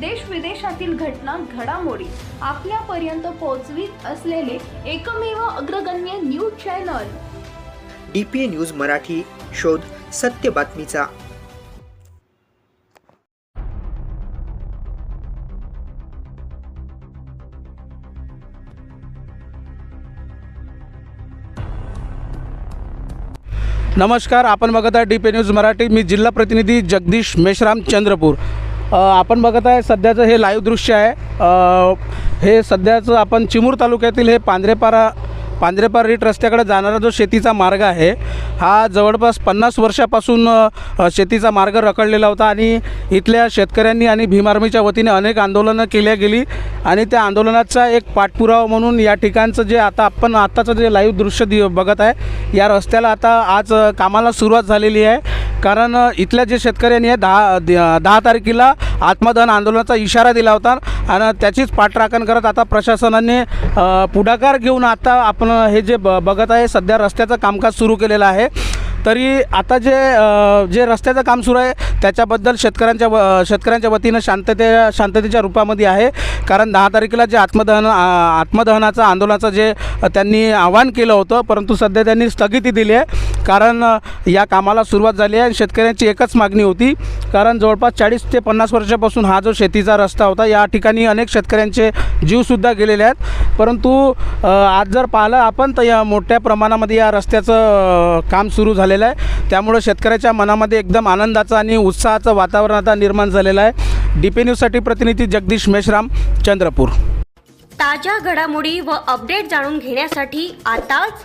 देश विदेशातील घटना घडामोडी आपल्यापर्यंत पोहोचवीत असलेले एकमेव अग्रगण्य news channel. D P A news Marathi शोध सत्य बातमीचा. नमस्कार आपण बघत आहे डी पी न्यूज मराठी. मी जिल्हा प्रतिनिधी जगदीश मेश्राम चंद्रपूर. आपण बघत आहे सध्याचं हे लाईव्ह दृश्य आहे. हे सध्याचं आपण चिमूर तालुक्यातील हे पांढरेपारा पांजरेपार रीट रस्त्याकडे जाणारा जो शेतीचा मार्ग आहे हा जवळपास पन्नास वर्षापासून शेतीचा मार्ग रखडलेला होता आणि इथल्या शेतकऱ्यांनी आणि भीम आर्मीच्या वतीने अनेक आंदोलनं केल्या गेली आणि त्या आंदोलनाचा एक पाठपुरावा म्हणून या ठिकाणचं जे आता आपण आत्ताचं जे लाईव्ह दृश्य दि बघत आहे या रस्त्याला आता आज कामाला सुरुवात झालेली आहे. कारण इथल्या जे शेतकऱ्यांनी दहा दहा तारखेला आत्मदहन आंदोलनाचा इशारा दिला होता आणि त्याचीच पाठराखण करत आता प्रशासनाने पुढाकार घेऊन आता आपण हे जे ब बघत आहे सध्या रस्त्याचं कामकाज सुरू केलेलं आहे. तरी आता जे जे रस्त्याचं काम सुरू आहे त्याच्याबद्दल शेतकऱ्यांच्या व शेतकऱ्यांच्या वतीनं शांतते शांततेच्या रूपामध्ये आहे. कारण दहा तारखेला जे आत्मदहन आत्मदहनाचं आंदोलनाचं जे त्यांनी आवाहन केलं होतं परंतु सध्या त्यांनी स्थगिती दिली आहे. कारण या कामाला सुरुवात झाली आहे शेतकऱ्यांची एकच मागणी होती. कारण जवळपास चाळीस ते पन्नास वर्षापासून हा जो शेतीचा रस्ता होता या ठिकाणी अनेक शेतकऱ्यांचे जीवसुद्धा गेलेले आहेत. परंतु आज जर पाहिलं आपण तर या मोठ्या प्रमाणामध्ये या रस्त्याचं काम सुरू झालेलं आहे. त्यामुळं शेतकऱ्याच्या मनामध्ये एकदम आनंदाचं आणि उत्साहाचं वातावरण आता निर्माण झालेलं आहे. डी पी न्यूजसाठी प्रतिनिधी जगदीश मेश्राम चंद्रपूर. ताज्या घडामोडी व अपडेट जाणून घेण्यासाठी आताच